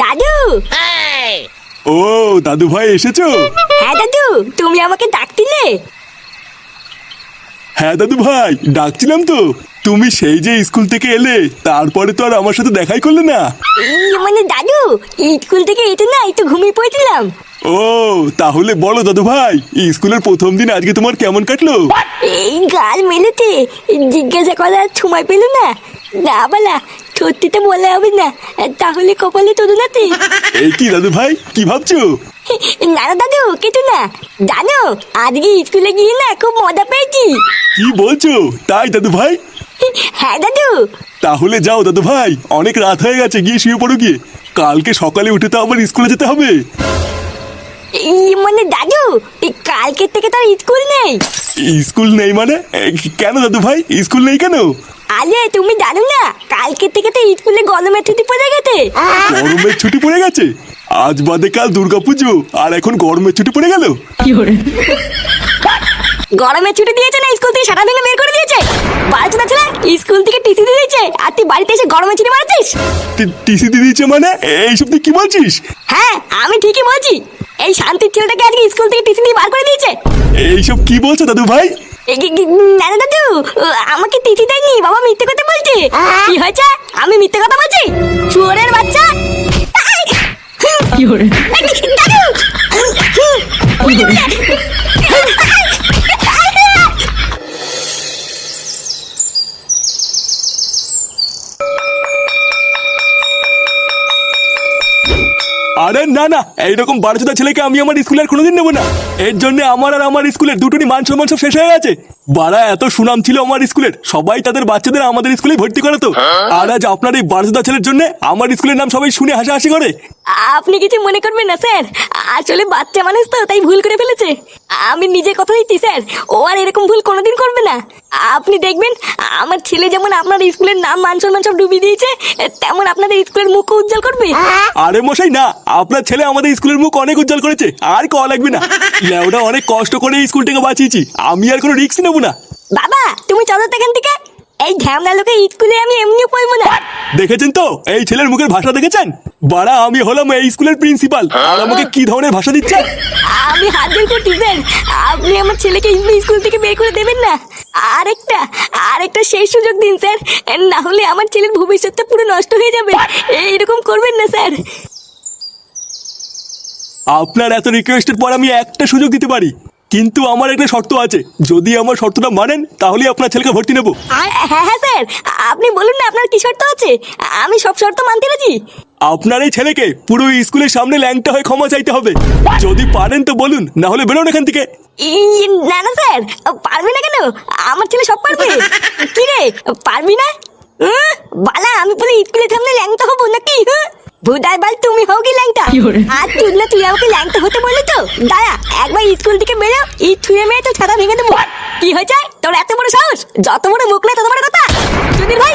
দাদু! ও দাদু ভাই এসেছ? হ্যাঁ দাদু তুমি আমাকে ডাকছিলে হ্যাঁ দাদু ভাই ডাকছিলাম তো। তুমি সেই যে স্কুল থেকে এলে তারপরে তো আর আমার সাথে দেখাই করলে না। এই মানে দাদু স্কুল থেকে এতে না একটু ঘুমিয়ে পড়েছিলাম। ও তাহলে বলো দাদু ভাই স্কুলের প্রথম দিন আজকে তোমার কেমন কাটলো? এই গাল মেলেতে জিজ্ঞাসা করার সময় পেল না। না বলা সত্যিটা বলে হবে না তাহলে কপালে তোর নাতে এই কি দাদু ভাই কি ভাবছ? না না দাদু কিছু না। জানো আজকে স্কুলে গিয়ে না খুব মজা পেয়েছি। কি বলছো? তাই দাদু ভাই? হ্যাঁ দাদু। তাহলে যাও দাদু ভাই অনেক রাত হয়ে গেছে গিয়ে শুয়ে পড়ো গিয়ে। কালকে সকালে উঠে তো আবার স্কুলে যেতে হবে। মানে দাদু এই কালকের থেকে তো আর স্কুল নেই। স্কুল নেই মানে? কেন দাদু ভাই? স্কুল নেই কেন? আরে তুমি জানো না কালকের থেকে তো স্কুলে গরমের ছুটি পড়ে গেছে। গরমের ছুটি পড়ে গেছে? আজ বাদে কাল দুর্গাপুজো আর এখন গরমের ছুটি পড়ে গেল। গরমের ছুটি দিয়েছে না স্কুল থেকে সারা দিনে বের করে দিয়েছে? বাড়িতে না ছেলে স্কুল থেকে টিসি দিয়ে দিয়েছে আর তুই বাড়িতে এসে গরমের ছুটি মারছিস টিসি দিয়ে দিয়েছে মানে? এইসব তুই কি বলছিস? হ্যাঁ আমি ঠিকই বলছি। এই শান্তির ছেলেটাকে আজকে স্কুল থেকে টিফিন দিয়ে বার করে দিয়েছে। এইসব কি বলছো দাদু ভাই? এ কি- কি- না না দাদু আমাকে টিসি দেয়নি বাবা মিথ্যে কথা বলছে। কি হয়েছে? আমি মিথ্যে কথা বলছি? চোরের বাচ্চা? আই! দাদু! আরে না না, এইরকম বারোচোদা ছেলেকে আমি আমার স্কুলের কোনোদিন নেব না। এর জন্য আমার আর আমার স্কুলের দুটোরই মান সম্মান সব শেষ হয়ে গেছে। বাড়া এত সুনাম ছিল আমার স্কুলের, সবাই তাদের বাচ্চাদের আমাদের স্কুলে ভর্তি করাতো। আর আজ আপনার এই বারোচোদা ছেলের জন্য আমার স্কুলের নাম সবাই শুনে হাসাহাসি করে। আপনি কিছু মনে করবেন না, স্যার। আসলে বাচ্চা মানুষ তো, তাই ভুল করে ফেলেছে। আমি নিজে কথা দিচ্ছি, স্যার। ও আর এরকম ভুল কোনোদিন করবে না। আপনি দেখবেন আমার ছেলে যেমন আপনার স্কুলের নাম মান সম্মান সব ডুবিয়ে দিয়েছে তেমন আপনাদের স্কুলের মুখ উজ্জ্বল করবে। আরে মশাই না আপনার ছেলে আমাদের স্কুলের মুখ অনেক উজ্জ্বল করেছে আর কওয়া লাগবে না। লেওটা অনেক কষ্ট করে এই স্কুলটাকে বাঁচিয়েছি আমি আর কোনো রিস্ক নেব না। বাবা তুমি চলো তো এখান থেকে। এই ঝামলা লোকে স্কুলে আমি এমনি পড়ব না। দেখেছেন তো? এই ছেলের মুখের ভাষা দেখেছেন? বাড়া আমি হলাম এই স্কুলের প্রিন্সিপাল। আর আমাকে কি ধরনের ভাষা দিচ্ছে আমি হাত করছি স্যার আপনি আমার ছেলেকে স্কুল থেকে বের করে দেবেন না। আরেকটা আরেকটা সেই সুযোগ দিন, স্যার। না হলে আমার ছেলের ভবিষ্যৎটা পুরো নষ্ট হয়ে যাবে। এইরকম করবেন না, স্যার। আপনার এত রিকোয়েস্টের পর আমি একটা সুযোগ দিতে পারি। কিন্তু আমার একটা শর্ত আছে। যদি আমার শর্তটা মানেন তাহলে আপনার ছেলেকে ভর্তি নেব। হ্যাঁ হ্যাঁ স্যার। আপনি বলুন না আপনার কি শর্ত আছে? আমি সব শর্ত মানতে রাজি। আপনার এই ছেলেকে পুরো স্কুলের সামনে ল্যাংটা হয়ে ক্ষমা চাইতে হবে। যদি পারেন তো বলুন না হলে বেরোন এখান থেকে। না না স্যার। পারবি না কেন? আমার ছেলে সব পারবে। কি রে? পারবি না? বালা আমি পুরো স্কুলের সামনে ল্যাংটা হব নাকি? হুঁ? ভুদাই বাল তুমি হও কি ল্যাংটা? আর তুই না তুই আমাকে ল্যাংটা হতে বললি তো? দাঁড়া একবার স্কুল থেকে বেরো ই থুয়ে মেয়ে তো ছাতা ভেঙে দেবো। কি হয়েছে? তোর এত বড় সাহস? যত বড় মুখ নেই তত বড় কথা। সুধীর ভাই!